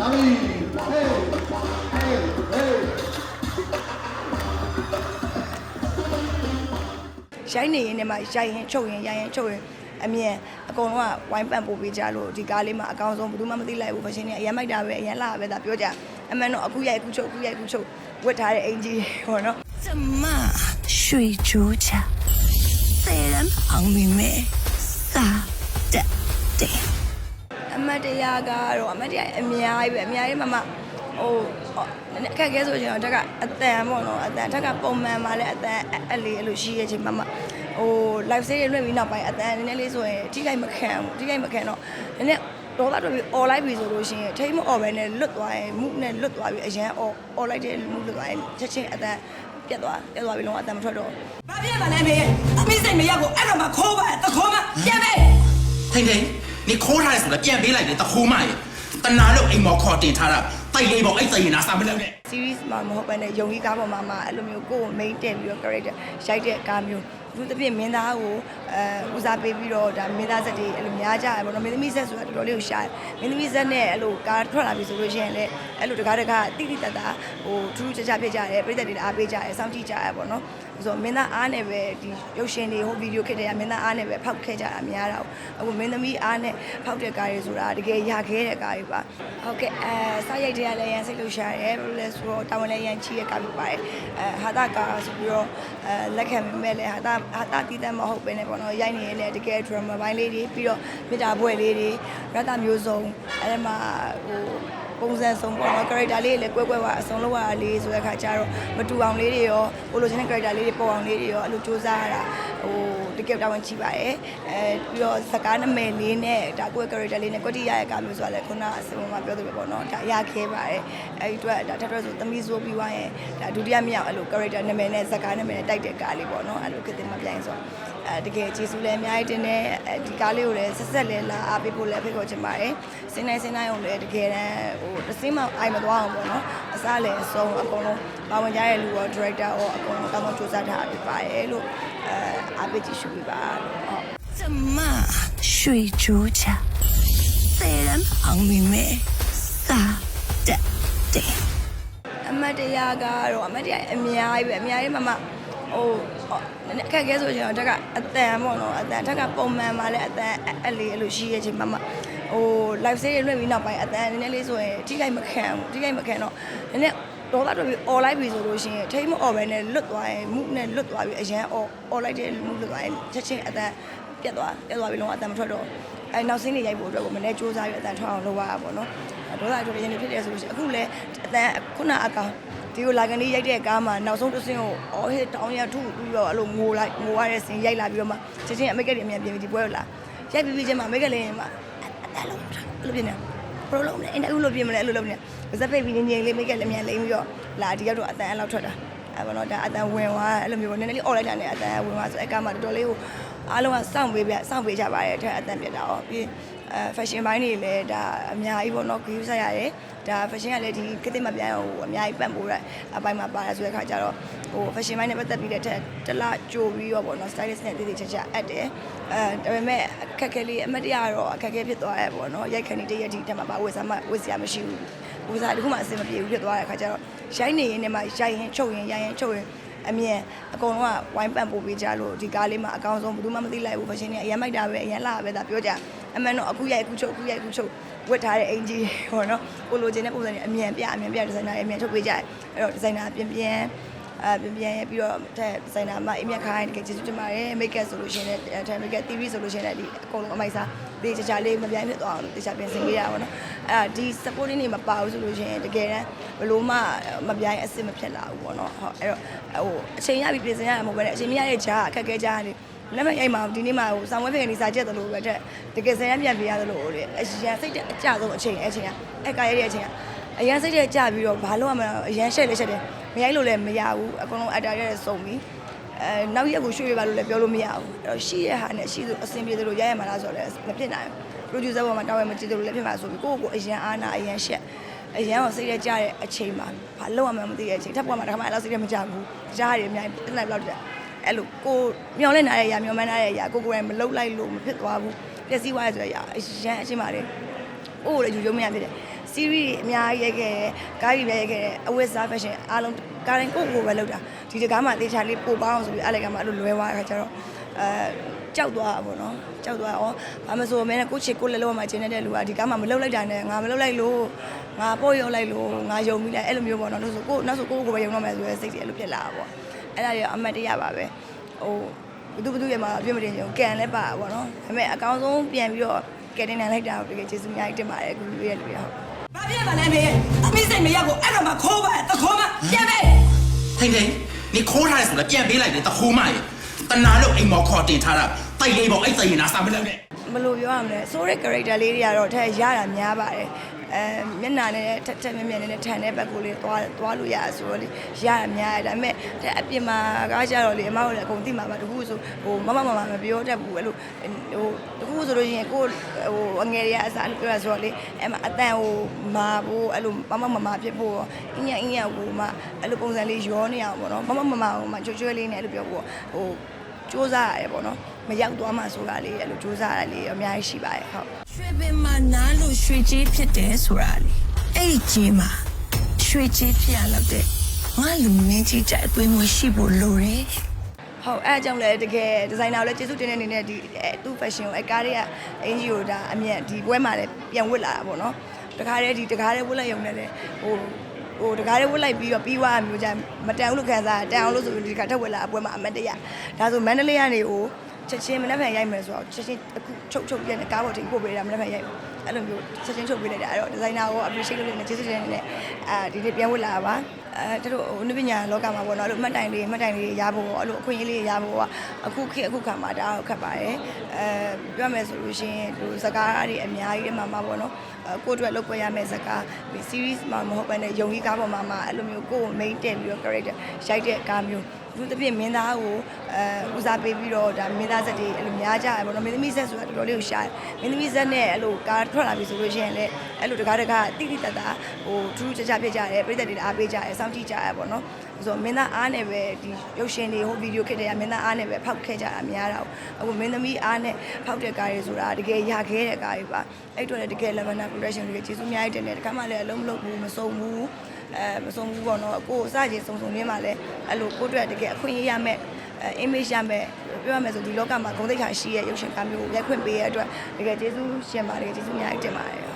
လာပြီဟေးဟေးဟေး ရိုက်နေရင်လည်းမှရိုက်ရင်ချုပ်ရင်ရိုက်ရင်ချုပ်ရင်အမြင်အကုန်လုံးကဝိုင်းပန့်ပို့ပေးကြလို့ဒီကားလေးမှာအကောင်းဆုံးဘယ်သူမှမသိလိုက်ဘူးဖရှင်တွေအရင်မိုက်တာပဲအရင်လာပဲဒါပြောကြအမှန်တော့အခုရိုက်အခုချုပ်အခုရိုက်အခုချုပ်ဝတ်ထားတဲ့အင်ကြီးဟောနော် 怎么水煮茶？虽然旁边没撒的的。 အမတ်တရားကတော့အမတ်တရားအများကြီးပဲအများကြီးမှမှဟိုနည်းနည်းအခက်အခဲဆိုရင်တော့တက်ကအတန်ပေါ့နော်အတန်တက်ကပုံမှန်မှာလည်းအတန်အဲ့လေးအဲ့လိုရှိရဲ့ချိန်မှမှဟို live series လွှင့်ပြီးနောက်ပိုင်းအတန်နည်းနည်းလေးဆိုရင်ထိခိုက်မခံဘူးထိခိုက်မခံတော့နည်းနည်းဒေါသတော်ပြီး all live ပြီဆိုလို့ရှိရင်ထိမ့်မ all ပဲနဲ့လွတ်သွားရင်မှုနဲ့လွတ်သွားပြီးအရန် all all live တဲ့မှုလွတ်သွားရင်ချက်ချင်းအတန်ပြတ်သွားပြတ်သွားပြီးလုံးဝအတန်မထွက်တော့ဘာဖြစ်မှလဲမေအမေစိတ်မရောက်ဘူးအဲ့တော့မှခိုးပါတခိုးမှပြန်မေထိန်ထိန် နေခိုးထားတယ်ဆိုတော့ပြန်ပေးလိုက်တယ်တခိုးမရေတနာလို့အိမ်မော်ခေါ်တင်ထားတာတိုက်လေးပေါ့အဲ့စိတ်ရင်နာစာမလုပ်နဲ့ series မှာမဟုတ်ဘဲနဲ့ယုံကြည်ကားပေါ်မှာမှအဲ့လိုမျိုးကိုယ့်ကို main တက်ပြီးတော့ character ရိုက်တဲ့ကားမျိုးသူတစ်ပြည့်မင်းသားကိုအဲဦးစားပေးပြီးတော့ဒါမင်းသားဇက်တွေအဲ့လိုများကြရပေါ့နော်မင်းသမီးဇက်ဆိုတာတော်တော်လေးကိုရှားတယ်မင်းသမီးဇက်နဲ့အဲ့လိုကားထွက်လာပြီဆိုလို့ရှိရင်လည်းအဲ့လိုတကားတကားတိတိတတ်တာဟိုထူးထူးခြားခြားဖြစ်ကြတယ်ပြည်သက်တွေလည်းအားပေးကြတယ်စောင့်ကြည့်ကြရပေါ့နော်ဆိုတော့မင်းသားအားနဲ့ပဲဒီရုပ်ရှင်တွေဟိုဗီဒီယိုခစ်တွေကမင်းသားအားနဲ့ပဲဖောက်ခဲ့ကြတာများတာအခုမင်းသမီးအားနဲ့ဖောက်တဲ့ကားတွေဆိုတာတကယ်ရခဲ့တဲ့ကားတွေပါဟုတ်ကဲ့အဲစာရိုက်တွေကလည်းရန်စိတ်လို့ရှာတယ်ဘယ်လိုလဲဆိုတော့တာဝန်လည်းရန်ချီရဲ့ကားဖြစ်ပါတယ်အဲဟာတာကားဆိုပြီးတော့အဲလက်ခံပေမဲ့လည်းဟာတာဟာတာတီးတဲ့မဟုတ်ပဲねပေါ့နော်ရိုက်နေရင်လည်းတကယ် drama ဘိုင်းလေးတွေပြီးတော့မေတ္တာဘွဲ့လေးတွေရတမျိုးစုံအဲမှာဟို ပုံစံစုံပေါ့နော် character လေးတွေလည်းကွဲကွဲပါအစုံလောက်ရလေးဆိုတဲ့ခါကျတော့မတူအောင်လေးတွေရောကိုလိုချင်တဲ့ character လေးတွေပေါ်အောင်လေးတွေရောအဲ့လိုစူးစမ်းရတာဟိုတကယ်တာဝန်ချပါတယ်အဲပြီးတော့စကားနာမည်လေးနဲ့ဒါကိုယ့် character လေးနဲ့ကွက်တိရရဲ့ကားမျိုးဆိုတာလည်းခုနအစမှာပြောသလိုပေါ့နော်ဒါရခဲပါတယ်အဲဒီအတွက်ဒါထပ်ထပ်ဆိုသမီးဆိုပြီးွားရင်ဒါဒုတိယမြောက်အဲ့လို character နာမည်နဲ့စကားနာမည်နဲ့တိုက်တဲ့ကားလေးပေါ့နော်အဲ့လိုကတင်မပြိုင်ဆို အဲတကယ်ကျေးဇူးလည်းအများကြီးတင်တယ်အဲဒီကားလေးကိုလည်းဆက်ဆက်လည်းလာအားပေးဖို့လည်းဖိတ်ခေါ်ချင်ပါတယ်စင်းနိုင်စင်းနိုင်အောင်လည်းတကယ်တမ်းဟိုတစ်စင်းမအိုင်မသွားအောင်ပေါ့နော်အစားလည်းအဆုံးအကုန်လုံးပါဝင်ကြတဲ့လူရော director ရောအကုန်လုံးကောင်းကောင်းစူးစမ်းထားဖြစ်ပါတယ်လို့အဲအားပေးကြည့်ရှုပေးပါလို့ဟုတ် 怎么水煮茶？虽然旁边没撒的的。 အမတ်တရားကတော့အမတ်တရားအများကြီးပဲအများကြီးမှမှ ဟိုနည်းနည်းအခက်အခဲဆိုရင်တော့တက်ကအတန်ပေါ့နော်အတန်တက်ကပုံမှန်မှာလည်းအတန်အဲ့လေးအဲ့လိုရှိရဲ့ချိန်မှမှဟို live series လွှင့်ပြီးနောက်ပိုင်းအတန်နည်းနည်းလေးဆိုရင်ထိခိုက်မခံဘူးထိခိုက်မခံတော့နည်းနည်းဒေါသတော်ပြီး all live ပြီဆိုလို့ရှိရင်ထိမ all ပဲနဲ့လွတ်သွားရင်မှုနဲ့လွတ်သွားပြီးအရန် all all live တဲ့မှုလွတ်သွားရင်ချက်ချင်းအတန်ပြတ်သွားပြတ်သွားပြီးလုံးဝအတန်မထွက်တော့အဲနောက်စင်းတွေရိုက်ဖို့အတွက်ကိုမနေ့စူးစမ်းပြီးအတန်ထွက်အောင်လုပ်ရတာပေါ့နော်ဒေါသတော်ရင်းနေဖြစ်တယ်ဆိုလို့ရှိရင်အခုလည်းအတန်ခုနအကောင် ဒီကိုလာကနေရိုက်တဲ့ကားမှာနောက်ဆုံးတစ်စင်းကိုအော်ဟစ်တောင်းရထုပြီးတော့အဲ့လိုငိုလိုက်ငိုရတဲ့စင်းရိုက်လာပြီးတော့မှချက်ချင်းအမိတ်ကတွေအမြန်ပြင်ပြီးဒီပွဲကိုလာရိုက်ပြီးပြီးချင်းမှာအမိတ်ကလေးရင်မှာအတန်လုံးအဲ့လိုပြင်နေဘယ်လိုလုပ်လဲအင်တာဗျူးလုပ်ပြင်မလဲအဲ့လိုလုပ်နေပါစက်ပိတ်ပြီးနေနေလေးမိတ်ကလည်းအမြန်လိမ့်ပြီးတော့လာဒီရောက်တော့အတန်အဲ့လောက်ထွက်တာအဲ့ဘောတော့ဒါအတန်ဝင်သွားအဲ့လိုမျိုးနည်းနည်းလေးអော်လိုက်တာနဲ့အတန်ဝင်သွားဆိုအဲ့ကားမှာတော်တော်လေးကိုအားလုံးကစောင့်ပေးပြစောင့်ပေးကြပါတယ်အဲ့ထက်အတန်ပြတ်တာရောပြီး အဲ fashion ဘိုင်းတွေလည်းဒါအများကြီးပေါ့နော် view ဆက်ရတယ်ဒါ fashion ကလည်းဒီကတိမပြန်ဟိုအများကြီးပံ့ပိုးတဲ့အပိုင်းမှာပါတယ်ဆိုတဲ့ခါကျတော့ဟို fashion ဘိုင်းနဲ့ပတ်သက်ပြီးတဲ့ထက်တစ်လကြိုပြီးတော့ပေါ့နော် stylist နဲ့တည်တည်ချာချာအပ်တယ်အဲဒါပေမဲ့အခက်အခဲလေးအမတ်တရားတော့အခက်အခဲဖြစ်သွားရဲ့ပေါ့နော်ရိုက်ခဏီတရက်ဒီတက်မှာပါဝယ်စားမဝယ်စရာမရှိဘူးဝယ်စားတခုမှအဆင်မပြေဘူးဖြစ်သွားတဲ့ခါကျတော့ရိုက်နေရင်လည်းမှရိုက်ရင်ချုပ်ရင်ရိုက်ရင်ချုပ်ရင် အမြင်အကုန်လုံးကဝိုင်းပန့်ပို့ပေးကြလို့ဒီကားလေးမှာအကောင်းဆုံးဘယ်သူမှမသိလိုက်ဘူးဖရှင်တွေအရင်မိုက်တာပဲအရင်လာပဲဒါပြောကြအမှန်တော့အခုရိုက်အခုချုပ်အခုရိုက်အခုချုပ်ဝတ်ထားတဲ့အင်ကြီးဟောနော်ကိုလိုချင်တဲ့ပုံစံတွေအမြင်ပြအမြင်ပြဒီဇိုင်နာအမြင်ချုပ်ပေးကြတယ်အဲ့တော့ဒီဇိုင်နာပြင်ပြင် အဲပြင်ပြင်ရပြီးတော့တဲ့ဒီဇိုင်နာမှာအမြင်ခိုင်းတကယ်ကျေးဇူးတင်ပါတယ်မိတ်ကပ်ဆိုလို့ရှိရင်လည်းတဲ့မိတ်ကပ် theory ဆိုလို့ရှိရင်လည်းဒီအကုန်လုံးအမိုက်စားဒီချာချာလေးမပြိုင်ဖြစ်သွားအောင်လို့တေချာပြင်ဆင်ပေးရပါတော့အဲ့ဒါဒီ supporting တွေမပါဘူးဆိုလို့ရှိရင်တကယ်တမ်းဘလို့မှမပြိုင်အစ်စ်မဖြစ်လာဘူးပေါ့နော်ဟုတ်အဲ့တော့ဟိုအချိန်ရပြီးပြင်ဆင်ရမှာမဟုတ်ဘဲနဲ့အချိန်မရတဲ့ဂျာအခက်ခဲဂျာနေလက်မရိုက်မှာဒီနေ့မှာဟိုဆောင်းဝဲဖေကနေစာချက်သလိုပဲတဲ့တကယ်စရမ်းပြန်ပြရသလိုတဲ့အရန်စိတ်တဲ့အကြဆုံးအချိန်အဲ့အချိန်ကအကာရတဲ့အချိန်ကအရန်စိတ်တဲ့ကြပြီးတော့ဘာလို့မှမအရန်ရှက်လေရှက်တယ်မ ရိုက်လို့လည်းမရဘူးအကုန်လုံးအတားရတဲ့စုံပြီးအဲနောက်ရက်ကိုရွှေ့ရပါလို့လည်းပြောလို့မရဘူးအဲ့တော့ရှိတဲ့ဟာနဲ့ရှိသူအဆင်ပြေသလိုရရမှာလားဆိုတော့လည်းမဖြစ်နိုင်ဘူး producer ဘောမှာတာဝန်မကြည့်သလိုလည်းဖြစ်မှာဆိုပြီးကိုယ့်ကိုယ်အရန်အားနာအရန်ရှက်အရန်ကိုစိတ်ရကြတဲ့အချိန်မှာဘာလို့မှမသိတဲ့အချိန်ထပ်ပေါ်မှာတစ်ခါမှအဲ့လောက်စိတ်ရမကြဘူးကြားရတယ်အများကြီးတစ်လိုက်လောက်တက်အဲ့လိုကိုမျောလင့်ထားတဲ့အရာမျောမှန်းထားတဲ့အရာကိုကိုယ်တိုင်မလုပ်လိုက်လို့မဖြစ်သွားဘူးပျက်စီးသွားရဆိုတဲ့အရာအရန်အချင်းပါလေအိုးလည်းယူကျုံမရဖြစ်တယ် series အများကြီးရိုက်ခဲ့တယ်ကားကြီးလည်းရိုက်ခဲ့တယ်အဝတ်စား fashion အားလုံးကားတိုင်းကိုယ့်ကိုယ်ပဲလုပ်တာဒီတကားမှတေချာလေးပို့ပေါအောင်ဆိုပြီးအဲ့လိုကမှအဲ့လိုလွဲသွားတဲ့ခါကျတော့အဲကြောက်သွားတာပေါ့နော်ကြောက်သွားဩဘာမဆိုမဲနဲ့ကိုချစ်ကိုလက်လုံးမှာကျင်းနေတဲ့လူကဒီကားမှမလုပ်လိုက်တာနဲ့ငါမလုပ်လိုက်လို့ငါပို့ရုံလိုက်လို့ငါယုံပြီးလိုက်အဲ့လိုမျိုးပေါ့နော်လို့ဆိုကိုနောက်ဆိုကိုကိုပဲယုံတော့မယ်ဆိုရဲစိတ်တွေအဲ့လိုဖြစ်လာတာပေါ့အဲ့ဒါတွေအမှတ်တရပါပဲဟိုဘသူဘသူရဲ့မှာပြစ်မတင်ချင်ဘူးကန်လည်းပါတာပေါ့နော်ဒါပေမဲ့အကောင်းဆုံးပြန်ပြီးတော့ကယ်တင်နိုင်လိုက်တာကိုတကယ်ကျေးဇူးအများကြီးတင်ပါတယ်အခုလူရဲ့လူရဲ့ဟုတ် ဘာဖြစ်မှလဲမေအမေစိတ်မရက်ကိုအဲ့ကောင်မခိုးပါတခိုးမပြန်ပေးထိန်ထိန်နေခိုးထားတယ်ဆိုလည်းပြန်ပေးလိုက်တယ်တခိုးမရေတနာလို့အိမ်မော်ခေါ်တင်ထားတာတိတ်လေးပေါ့အဲ့တိတ်ရင်နာစာမလုပ်နဲ့ဘယ်လိုပြောရမလဲဆိုးတဲ့ character လေးတွေကတော့ထက်ရတာများပါတယ် အဲမျက်နှာနဲ့ထက်ထက်မြက်မြက်နဲ့ထန်တဲ့ဘက်ကိုလေးသွားသွားလို့ရတယ်ဆိုတော့လေရတာများတယ်ဒါပေမဲ့တဲ့အပြင်မှာကားကြတော့လေအမတို့လည်းအကုန်သိမှာပါတခုဆိုဟိုမမမမမပြောတတ်ဘူးအဲ့လိုဟိုတခုဆိုလို့ရှိရင်ကိုဟိုအငယ်တွေကအစားပြောရဆိုတော့လေအဲ့မှာအတန်ဟိုမာဖို့အဲ့လိုမမမမဖြစ်ဖို့အင်းရအင်းရကိုမှအဲ့လိုပုံစံလေးရောနေအောင်ပေါ့နော်မမမမဟိုမှာချွတ်ချွတ်လေးနဲ့အဲ့လိုပြောဖို့ဟို စူးစမ်းရတယ်ပေါ့နော်မရောက်သွားမှဆိုတာလေးအဲ့လိုစူးစမ်းရလေးအများကြီးရှိပါတယ်ဟုတ်ရွှေပင်မှာနားလို့ရွှေကြီးဖြစ်တယ်ဆိုတာလေအဲ့ဒီကြီးမှာရွှေကြီးဖြစ်ရတော့တဲ့ငါလူမင်းကြီးကြအသွေးမရှိဖို့လိုတယ်ဟုတ်အဲအကြောင့်လည်းတကယ်ဒီဇိုင်နာကိုလည်းကျေးဇူးတင်တဲ့အနေနဲ့ဒီအဲသူ့ fashion ကိုအဲကားတွေကအင်ဂျီကိုဒါအမြတ်ဒီပွဲမှာလည်းပြန်ဝတ်လာတာပေါ့နော်တခါတည်းဒီတခါတည်းဝတ်လိုက်ရုံနဲ့လည်းဟို ဟိုတခါတည်းဝတ်လိုက်ပြီးတော့ပြီးွားမျိုးကြမတန်ဘူးလို့ခံစားတန်အောင်လို့ဆိုပြီးဒီကထက်ဝတ်လာအပွဲမှာအမတ်တရဒါဆိုမန္တလေးကနေဟိုချက်ချင်းမနှက်ဖန်ရိုက်မယ်ဆိုတော့ချက်ချင်းအခုချုပ်ချုပ်ပြတဲ့ကားပေါ်ထိပို့ပေးတာမနှက်ဖန်ရိုက်အဲ့လိုမျိုးချက်ချင်းချုပ်ပေးလိုက်တာအဲ့တော့ဒီဇိုင်နာကို appreciate လုပ်နေကျေးဇူးတင်နေအာဒီနေ့ပြန်ဝတ်လာပါအဲတို့ဟိုနုပညာလောကမှာပေါ့နော်အဲ့လိုမှတ်တိုင်လေးမှတ်တိုင်လေးရဖို့အဲ့လိုအခွင့်အရေးလေးရဖို့ကအခုခေတ်အခုခါမှာဒါတော့ခက်ပါတယ်အဲပြောမယ်ဆိုလို့ရှိရင်ဒီစကားတွေအများကြီးတည်းမှာမှာပေါ့နော်ကိုအတွက်လုပ်ပွဲရမယ့်စကားဒီ series မှာမဟုတ်ဘဲနဲ့ယုံကြီးကားပေါ်မှာမှာအဲ့လိုမျိုးကိုယ်ကို main တက်ပြီးတော့ character ရိုက်တဲ့ကားမျိုးသူတစ်ပြည့်မင်းသားကိုအဲဦးစားပေးပြီးတော့ဒါမင်းသားဆက်တွေအဲ့လိုများကြရပေါ့နော်မင်းသမီးဆက်ဆိုတာတော်တော်လေးကိုရှားတယ်မင်းသမီးဆက်နဲ့အဲ့လိုကားထွက်လာပြီဆိုလို့ရှိရင်လည်းအဲ့လိုတကားတကားတိတိတတ်တာဟိုထူးထူးခြားခြားဖြစ်ကြတယ်ပြည်သက်တွေလည်းအားပေးကြတယ်စောင့်ကြည့်ကြရပေါ့နော်ဆိုတော့မင်းသားအားနဲ့ပဲဒီရုပ်ရှင်တွေဟိုဗီဒီယိုခစ်တွေကမင်းသားအားနဲ့ပဲဖောက်ခဲ့ကြတာများတာအခုမင်းသမီးအားနဲ့ဖောက်တဲ့ကားတွေဆိုတာတကယ်ရခဲ့တဲ့ကားတွေပါအဲ့တော့လည်းတကယ် Lavender Production တကယ်ကျေးဇူးအများကြီးတင်တယ်တခါမှလည်းအလုံးမလုပ်ဘူးမစုံဘူးအဲမစုံဘူးပေါ့နော်ကိုယ်အစချင်းစုံစုံရင်းမှလည်းအဲ့လိုကိုယ့်အတွက်တကယ်အခွင့်အရေးရမယ်အဲ image ရမယ်ပြောရမယ်ဆိုဒီလောကမှာဂုဏ်သိက္ခာရှိရဲ့ရုပ်ရှင်ကားမျိုးကိုရိုက်ခွင့်ပေးရတဲ့အတွက်တကယ်ကျေးဇူးရှင်ပါတယ်ကျေးဇူးအများကြီးတင်ပါတယ်